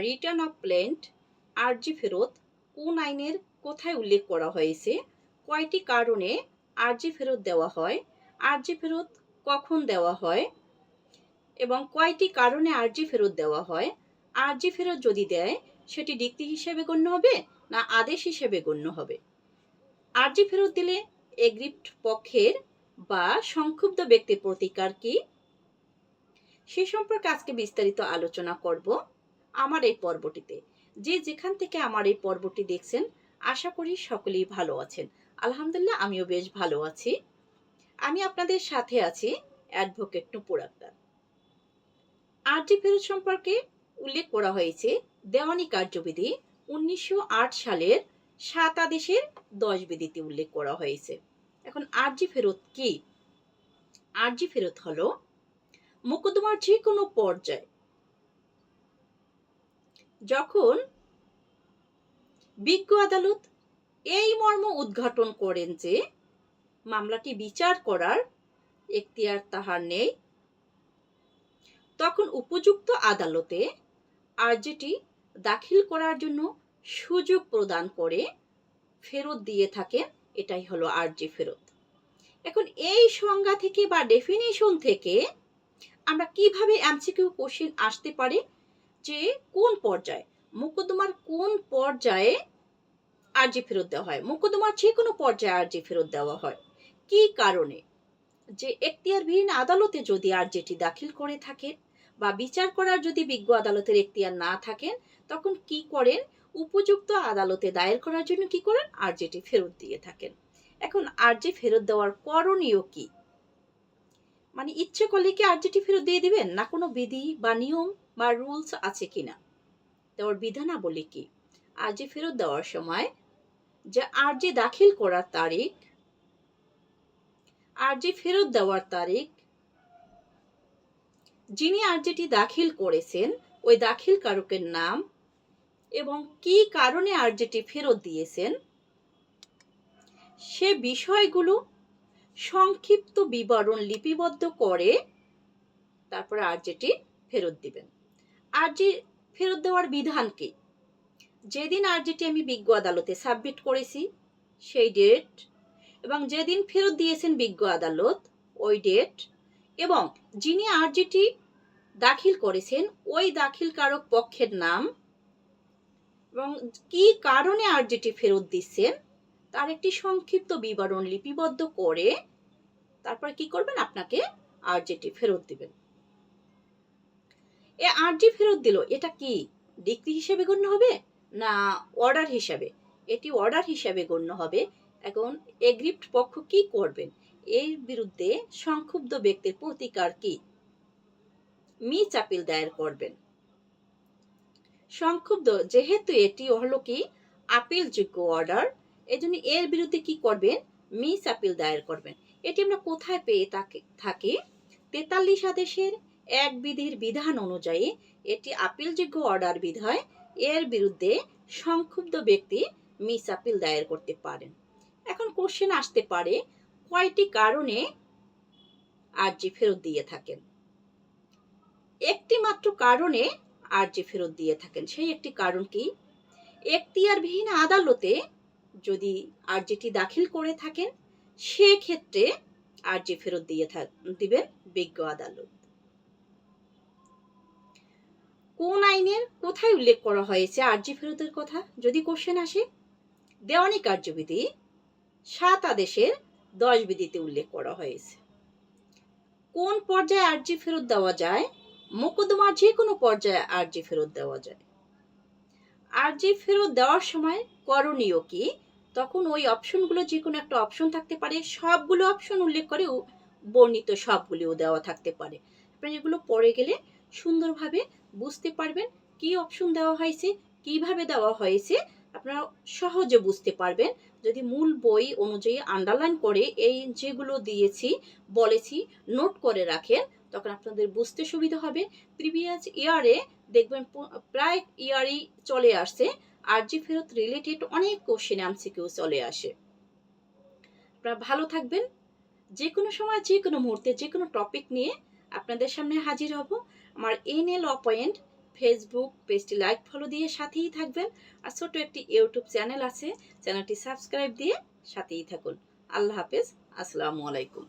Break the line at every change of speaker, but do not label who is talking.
Return of plant আরজি ফেরত, কোন আইনের কোথায় উল্লেখ করা হয়েছে? কয়টি কারণে আর্জি ফেরত দেওয়া হয়? আরজি ফেরত কখন দেওয়া হয়? এবং কয়টি কারণে আর্জি ফেরত দেওয়া হয়? আরজি ফেরত যদি দেয়, সেটি ডিক্রি হিসেবে গণ্য হবে না আদেশ হিসেবে গণ্য হবে? আরজি ফেরত দিলে এগ্রিপ্ট পক্ষের বা সংক্ষুব্ধ ব্যক্তির প্রতিকার কি? সে সম্পর্কে আজকে বিস্তারিত আলোচনা করব। আমার এই পর্বটিতে। যে যেখান থেকে আমার এই পর্বটি দেখছেন, আশা করি সকলেই ভালো আছেন। আলহামদুলিল্লাহ, আমিও বেশ ভালো আছি। আমি আপনাদের সাথে আছি অ্যাডভোকেট নুপুর আক্তার। আরজি ফেরত সম্পর্কে উল্লেখ করা হয়েছে, দেওয়ানি কার্যবিধি উনিশশো আট সালের সাত আদেশের দশ বিধিতে উল্লেখ করা হয়েছে। এখন আরজি ফেরত কি? আরজি ফেরত হলো, মোকদ্দমার যে কোনো পর্যায়ে যখন বিজ্ঞ আদালত এই মর্ম উদ্ঘাটন করেন যে মামলাটি বিচার করার এখতিয়ার তাহার নেই, তখন উপযুক্ত আদালতে আর্জিটি দাখিল করার জন্য সুযোগ প্রদান করে ফেরত দিয়ে থাকেন। এটাই হলো আরজি ফেরত। এখন এই সংজ্ঞা থেকে বা ডেফিনেশন থেকে আমরা কীভাবে এমসিকিউ কোশ্চেন আসতে পারে যে কোন পর্যায়ে? মোকদ্দমার কোন পর্যায়ে আরজি ফেরত দেওয়া হয়? মোকদ্দমার যে কোনো পর্যায়ে আর্জি ফেরত দেওয়া হয়। কি কারণে? যে এখতিয়ারবিহীন আদালতে যদি আরজিটি দাখিল করে থাকেন বা বিচার করার যদি বিজ্ঞ আদালতের এখতিয়ার না থাকেন, তখন কি করেন? উপযুক্ত আদালতে দায়ের করার জন্য কি করেন? আরজিটি ফেরত দিয়ে থাকেন। এখন আরজি ফেরত দেওয়ার করণীয় কি? মানে ইচ্ছে করলে কি আরজিটি ফেরত দিয়ে দিবেন? না কোনো বিধি বা নিয়ম? বা রুলস আছে কিনা? দেওয়ার বিধানাবলী কি? আরজি ফেরত দেওয়ার সময় যে আরজি দাখিল করার তারিখ, আরজি ফেরত দেওয়ার তারিখ, যিনি আরজিটি দাখিল করেছেন, ওই দাখিল কারকের নাম এবং কি কারণে আরজিটি ফেরত দিয়েছেন, সে বিষয়গুলো সংক্ষিপ্ত বিবরণ লিপিবদ্ধ করে তারপরে আরজিটি ফেরত দিবেন। আরজি ফেরত দেওয়ার বিধান কি যেদিন আরজিটি আমি বিজ্ঞ আদালতে সাবমিট করেছি, সেই ডেট এবং যেদিন ফেরত দিয়েছেন বিজ্ঞ আদালত, ওই ডেট এবং যিনি আরজিটি দাখিল করেছেন, ওই দাখিলকারক পক্ষের নাম এবং কি কারণে আরজিটি ফেরত দিচ্ছেন, তার একটি সংক্ষিপ্ত বিবরণ লিপিবদ্ধ করে তারপর কি করবেন? আপনাকে আরজিটি ফেরত দিবেন। এ আরজি ফেরত দিল, এটা কি? ডিক্রি হিসেবে গণ্য হবে না অর্ডার হিসাবে? এটি অর্ডার হিসাবে গণ্য হবে। এখন এগ্রিপ্ট পক্ষ কি করবেন? এর বিরুদ্ধে সংক্ষুব্ধ ব্যক্তির প্রতিকার কি? মিস আপিল দায়ের করবেন। সংক্ষুব্ধ, যেহেতু এটি হলো কি আপিলযোগ্য অর্ডার এজন্য এর বিরুদ্ধে কি করবেন? মিস আপিল দায়ের করবেন। এটি আমরা কোথায় পেয়ে থাকি তেতাল্লিশ আদেশের এক বিধির বিধান অনুযায়ী এটি আপিলযোগ্য অর্ডার বিধায় এর বিরুদ্ধে সংক্ষুব্ধ ব্যক্তি মিস আপিল দায়ের করতে পারেন। এখন কোশ্চেন আসতে পারে, কয়টি কারণে আর্জি ফেরত দিয়ে থাকেন? একটি মাত্র কারণে আর্জি ফেরত দিয়ে থাকেন, সেই একটি কারণ কি? এখতিয়ারবিহীন আদালতে যদি আর্জিটি দাখিল করে থাকেন, সেক্ষেত্রে আর্জি ফেরত দিয়ে দিবেন বিজ্ঞ আদালত। কোন আইনের কোথায় উল্লেখ করা হয়েছে আর্জি ফেরতের কথা? যদি কোশ্চেন আসে? দেওয়ানি কার্যবিধি সাত আদেশের দশ বিধিতে উল্লেখ করা হয়েছে। কোন পর্যায়ে আর্জি ফেরত দেওয়া যায়? মোকদ্দমার যে কোনো পর্যায়ে আর্জি ফেরত দেওয়া যায়। আর্জি ফেরত দেওয়ার সময় করণীয় কি? তখন ওই অপশনগুলো যে কোনো একটা অপশন থাকতে পারে, সবগুলো অপশন উল্লেখ করে বর্ণিত সবগুলিও দেওয়া থাকতে পারে। এগুলো পড়ে গেলে সুন্দরভাবে বুঝতে পারবেন কি অপশন দেওয়া হয়েছে, কীভাবে দেওয়া হয়েছে, আপনারা সহজে বুঝতে পারবেন। যদি মূল বই অনুযায়ী আন্ডারলাইন করে এই যেগুলো দিয়েছি, বলেছি নোট করে রাখেন, তখন আপনাদের বুঝতে সুবিধা হবে। প্রিভিয়াস ইয়ারে দেখবেন প্রায় ইয়ারই চলে আসছে আর জি ফেরত রিলেটেড অনেক কোশ্চেন এমসিকিউ চলে আসে। আপনারা ভালো থাকবেন। যে কোনো সময় যে কোনো মুহূর্তে যে কোনো টপিক নিয়ে আপনাদের সামনে হাজির হব। আমার এনএল অপয়েন্ট ফেসবুক পেজটি লাইক ফলো দিয়ে সাথেই থাকবেন। আর ছোট একটি ইউটিউব চ্যানেল আছে চ্যানেলটি সাবস্ক্রাইব দিয়ে সাথেই থাকুন। আল্লাহ হাফেজ, আসসালামু আলাইকুম।